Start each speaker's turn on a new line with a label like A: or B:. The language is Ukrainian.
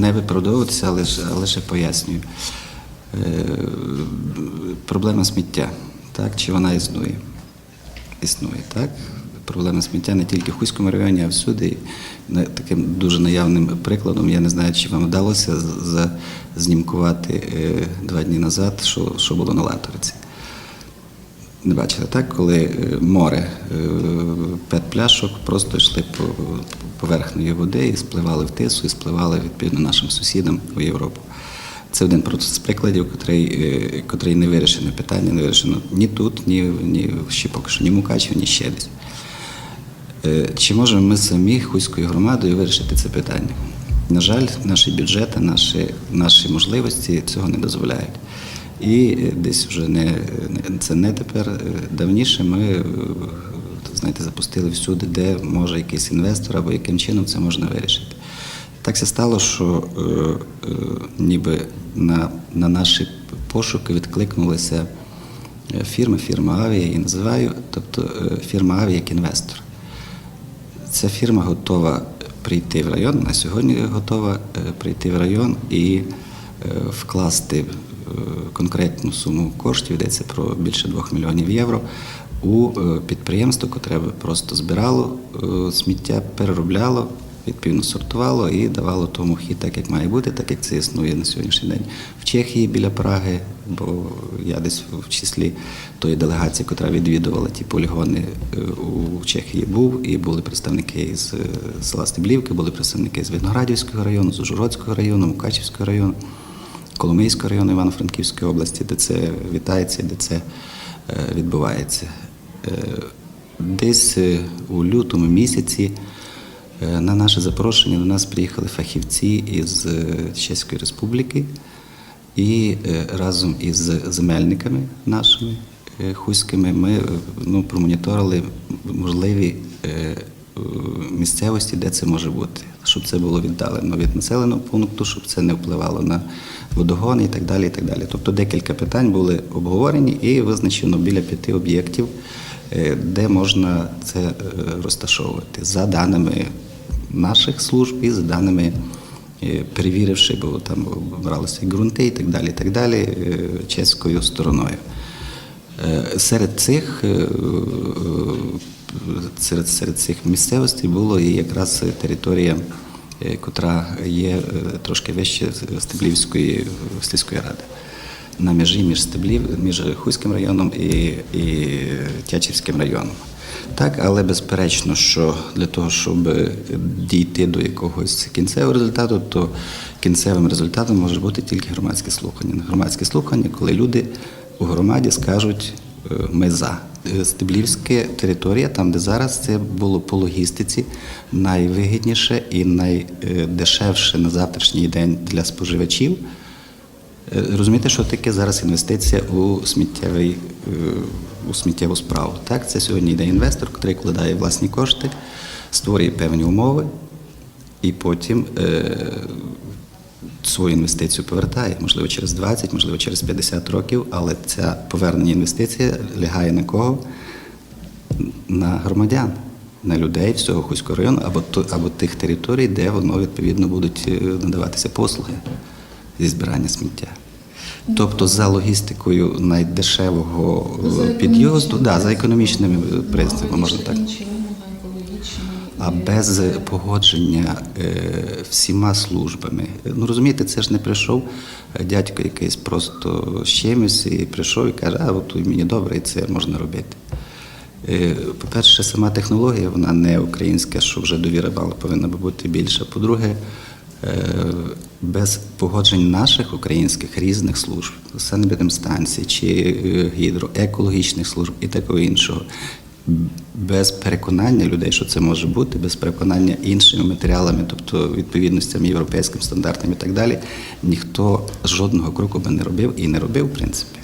A: не виправдовуватися, але ж пояснюю. Е, Проблема сміття, так, чи вона існує? Існує, так? Проблема сміття не тільки в Хуському районі, а всюди. Таким дуже наявним прикладом, я не знаю, чи вам вдалося знімкувати е, два дні назад, що, що було на Латориці. Не бачили, так? Коли е, море е, пет-пляшок просто йшли по поверхнею води і спливали в тису, і спливали відповідно нашим сусідам у Європу. Це один з прикладів, котрий, е, котрий не вирішене питання, не вирішено ні тут, ні, ні ще поки що, ні в Мукачеві, ні ще десь. Чи можемо ми самі Хуською громадою вирішити це питання? На жаль, наші бюджети, наші, наші можливості цього не дозволяють. І десь вже не, це не тепер е, давніше ми е, знаєте, запустили всюди, де може якийсь інвестор або яким чином це можна вирішити. Так все стало, що е, е, ніби на, на наші пошуки відкликнулися фірми, фірма Авія, я її називаю, тобто фірма Авія як інвестор. Ця фірма готова прийти в район, на сьогодні готова прийти в район і е, вкласти конкретну суму коштів, йдеться про більше 2 мільйонів євро, у е, підприємство, яке просто збирало е, сміття, переробляло, відповідно сортувало і давало тому хід так, як має бути, так як це існує на сьогоднішній день в Чехії біля Праги, бо я десь в числі тої делегації, яка відвідувала ті полігони е, у Чехії, був, і були представники з села Стеблівки, були представники з Виноградівського району, з Ужгородського району, Мукачівського району, Коломийського району Івано-Франківської області, де це вітається, де це е, відбувається. Е, Десь е, у лютому місяці на наше запрошення до нас приїхали фахівці із Чеської Республіки і разом із земельниками нашими хуськими ми ну, промоніторили можливі місцевості, де це може бути, щоб це було віддалено від населеного пункту, щоб це не впливало на водогони і так далі. І так далі. Тобто декілька питань були обговорені і визначено біля п'яти об'єктів, е, де можна це е, розташовувати за даними наших служб і за даними е, перевіривши, бо там бралися ґрунти і так далі, і так далі, е, чеською стороною. Е, Серед цих, е, е, серед, серед цих місцевостей було і якраз територія, е, котра є е, трошки вище Стеблівської Слізької ради. На межі між Стеблів, між Хуським районом і, і Тячівським районом. Так, але безперечно, що для того, щоб дійти до якогось кінцевого результату, то кінцевим результатом може бути тільки громадське слухання. Громадське слухання, коли люди у громаді скажуть е, ми за. Е, Стеблівська територія, там, де зараз це було по логістиці найвигідніше і найдешевше на завтрашній день для споживачів. Е, Розумієте, що таке зараз інвестиція у сміттєвий, е, у сміттєву справу. Так, це сьогодні йде інвестор, який вкладає власні кошти, створює певні умови і потім свою інвестицію повертає, можливо, через 20, можливо, через 50 років, але ця повернення інвестиція лягає на кого? На громадян, на людей всього Хуського району або, то- або тих територій, де воно відповідно будуть е, надаватися послуги зі збирання сміття. Тобто за логістикою найдешевого
B: Ну, За
A: під'їзду, да, за економічними е, принципами, можна так. А без погодження е, всіма службами. Ну розумієте, це ж не прийшов дядько якийсь просто з чимось і прийшов і каже, а от мені добре, і це можна робити. Е, По-перше, сама технологія, вона не українська, що вже довіра мала повинна бути більша. По-друге, е, без погоджень наших українських різних служб, санепідемстанцій чи гідроекологічних служб і такого іншого, без переконання людей, що це може бути, без переконання іншими матеріалами, тобто відповідностями європейським стандартам і так далі, ніхто жодного кроку би не робив і не робив, в принципі.